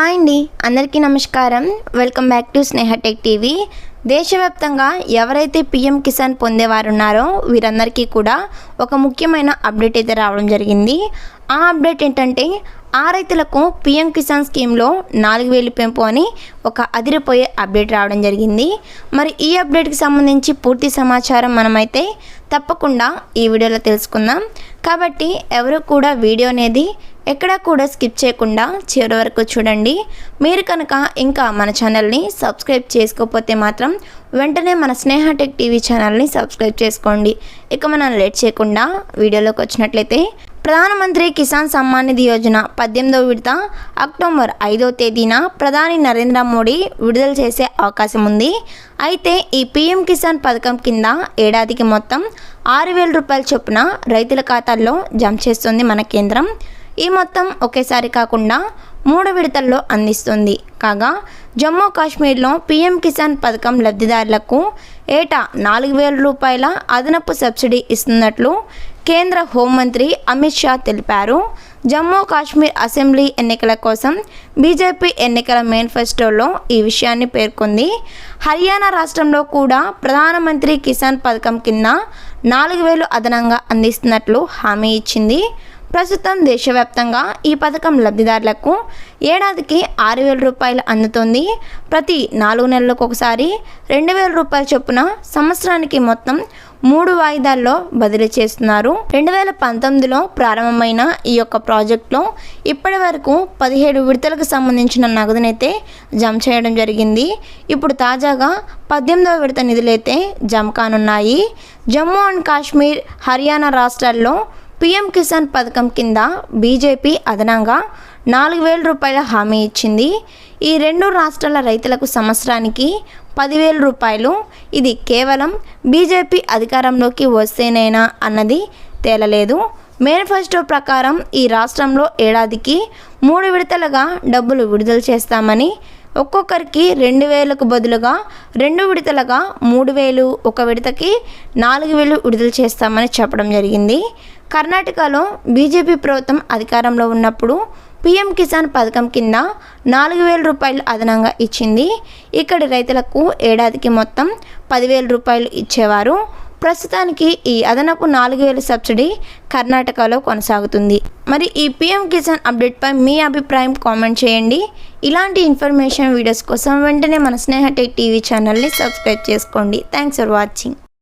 Hi అండి అందరికీ నమస్కారం. Welcome back to Sneha tech TV. దేశవ్యాప్తంగా ఎవరైతే పిఎం కిసాన్ పొందేవారు ఉన్నారో వీరందరికీ కూడా ఒక ముఖ్యమైన అప్డేట్ అయితే రావడం జరిగింది. ఆ అప్డేట్ ఏంటంటే ఆ రైతులకు పిఎం కిసాన్ స్కీమ్లో నాలుగు వేలు పెంపు అని ఒక అదిరిపోయే అప్డేట్ రావడం జరిగింది. మరి ఈ అప్డేట్కి సంబంధించి పూర్తి సమాచారం మనమైతే తప్పకుండా ఈ వీడియోలో తెలుసుకుందాం. కాబట్టి ఎవరు కూడా వీడియో అనేది ఎక్కడా కూడా స్కిప్ చేయకుండా చివరి వరకు చూడండి. మీరు కనుక ఇంకా మన ఛానల్ని సబ్స్క్రైబ్ చేసుకోకపోతే మాత్రం వెంటనే మన స్నేహ టెక్ టీవీ ఛానల్ని సబ్స్క్రైబ్ చేసుకోండి. ఇక మనం లేట్ చేయకుండా వీడియోలోకి వచ్చినట్లయితే ప్రధానమంత్రి కిసాన్ సమ్మాన్ నిధి యోజన పద్దెనిమిదవ విడత అక్టోబర్ ఐదవ తేదీన ప్రధాని నరేంద్ర మోడీ విడుదల చేసే అవకాశం ఉంది. అయితే ఈ పీఎం కిసాన్ పథకం కింద ఏడాదికి మొత్తం ఆరు వేల రూపాయల చొప్పున రైతుల ఖాతాల్లో జమ చేస్తుంది మన కేంద్రం. ఈ మొత్తం ఒకేసారి కాకుండా మూడు విడతల్లో అందిస్తుంది. కాగా జమ్మూ కాశ్మీర్లో పీఎం కిసాన్ పథకం లబ్ధిదారులకు ఏటా నాలుగు వేల రూపాయల అదనపు సబ్సిడీ ఇస్తున్నట్లు కేంద్ర హోంమంత్రి అమిత్ షా తెలిపారు. జమ్మూ కాశ్మీర్ అసెంబ్లీ ఎన్నికల కోసం బీజేపీ ఎన్నికల మేనిఫెస్టోలో ఈ విషయాన్ని పేర్కొంది. హర్యానా రాష్ట్రంలో కూడా ప్రధానమంత్రి కిసాన్ పథకం కింద నాలుగు వేలు అదనంగా అందిస్తున్నట్లు హామీ ఇచ్చింది. ప్రస్తుతం దేశవ్యాప్తంగా ఈ పథకం లబ్ధిదారులకు ఏడాదికి ఆరు వేల రూపాయలు అందుతుంది. ప్రతి నాలుగు నెలలకు ఒకసారి రెండు వేల రూపాయల చొప్పున సంవత్సరానికి మొత్తం మూడు వాయిదాల్లో బదిలీ చేస్తున్నారు. రెండు వేల పంతొమ్మిదిలో ప్రారంభమైన ఈ యొక్క ప్రాజెక్టులో ఇప్పటి వరకు పదిహేడు విడతలకు సంబంధించిన నగదునైతే జమ చేయడం జరిగింది. ఇప్పుడు తాజాగా పద్దెనిమిదవ విడత నిధులైతే జమ కానున్నాయి. జమ్మూ అండ్ కాశ్మీర్ హర్యానా రాష్ట్రాల్లో పీఎం కిసాన్ పథకం కింద బీజేపీ అదనంగా నాలుగు వేల రూపాయల హామీ ఇచ్చింది. ఈ రెండు రాష్ట్రాల రైతులకు సంవత్సరానికి పదివేల రూపాయలు. ఇది కేవలం బీజేపీ అధికారంలోకి వస్తేనేనా అన్నది తేలలేదు. మేనిఫెస్టో ప్రకారం ఈ రాష్ట్రంలో ఏడాదికి మూడు విడతలుగా డబ్బులు విడుదల చేస్తామని ఒక్కొక్కరికి రెండు వేలకు బదులుగా రెండు విడతలుగా మూడు వేలు ఒక విడతకి నాలుగు వేలు విడుదల చేస్తామని చెప్పడం జరిగింది. కర్ణాటకలో బీజేపీ ప్రభుత్వం అధికారంలో ఉన్నప్పుడు పీఎం కిసాన్ పథకం కింద నాలుగు వేల రూపాయలు అదనంగా ఇచ్చింది. ఇక్కడి రైతులకు ఏడాదికి మొత్తం పదివేల రూపాయలు ఇచ్చేవారు. ప్రస్తుతానికి ఈ అదనపు నాలుగు వేల సబ్సిడీ కర్ణాటకలో కొనసాగుతుంది. మరి ఈ పీఎం కిసాన్ అప్డేట్పై మీ అభిప్రాయం కామెంట్ చేయండి. ఇలాంటి ఇన్ఫర్మేషన్ వీడియోస్ కోసం వెంటనే మన స్నేహ టెక్ టీవీ ఛానల్ని సబ్స్క్రైబ్ చేసుకోండి. Thanks for watching